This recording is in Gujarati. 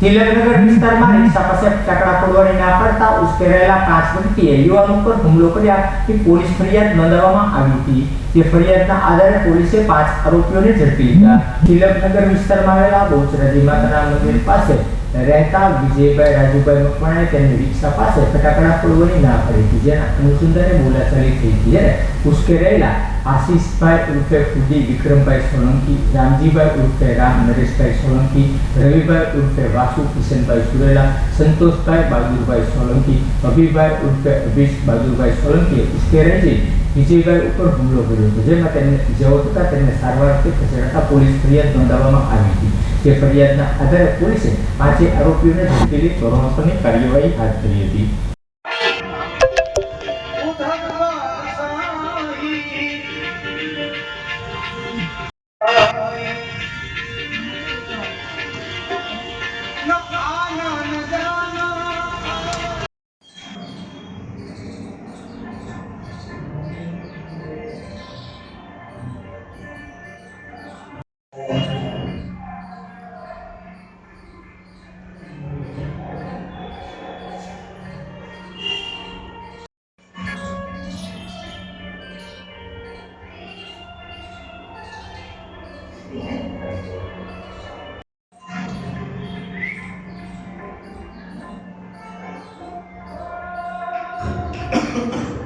તિલકનગર વિસ્તારમાં રિક્ષા પાસે ફટાકડા ફોડવાની ના પાડતા ઉશ્કેરાયેલા પાંચ વ્યક્તિએ યુવાન ઉપર હુમલો કર્યા કે પોલીસ ફરિયાદ નોંધાવવામાં આવી હતી જે ફરિયાદના આધારે પોલીસે પાંચ આરોપીઓને ઝડપી લીધા તિલકનગર વિસ્તારમાં આવેલા બહુચરાજી માતાના મંદિર પાસે રહેતા વિજયભાઈ રાજુભાઈ મકવાણાએ તેની રિક્ષા પાસે ફટાકડા ફોડવાની ના પડી હતી જેના અનુસંધાને બોલાચાલી થઈ હતી જ્યારે ઉશ્કેરાયેલા આશીષભાઈ ઉર્ફે ખુદી વિક્રમભાઈ સોલંકી રામજીભાઈ ઉર્ફે રામ નરેશભાઈ સોલંકી રવિભાઈ ઉર્ફે વાસુ કિશનભાઈ સુરેલા સંતોષભાઈ બહાદુરભાઈ સોલંકી અભિભાઈ ઉર્ફે અભિષ બહાદુરભાઈ સોલંકીએ ઉશ્કેરાઈ વિજયભાઈ ઉપર હુમલો કર્યો હતો જેમાં તેમને ઇજાઓ થતા તેમને સારવારથી ખસેડાતા પોલીસ ફરિયાદ નોંધાવવામાં આવી હતી જે ફરિયાદના આધારે પોલીસે પાંચે આરોપીઓને ઝડપી લઈ ધોરણસરની કાર્યવાહી હાથ ધરી હતી Thank you.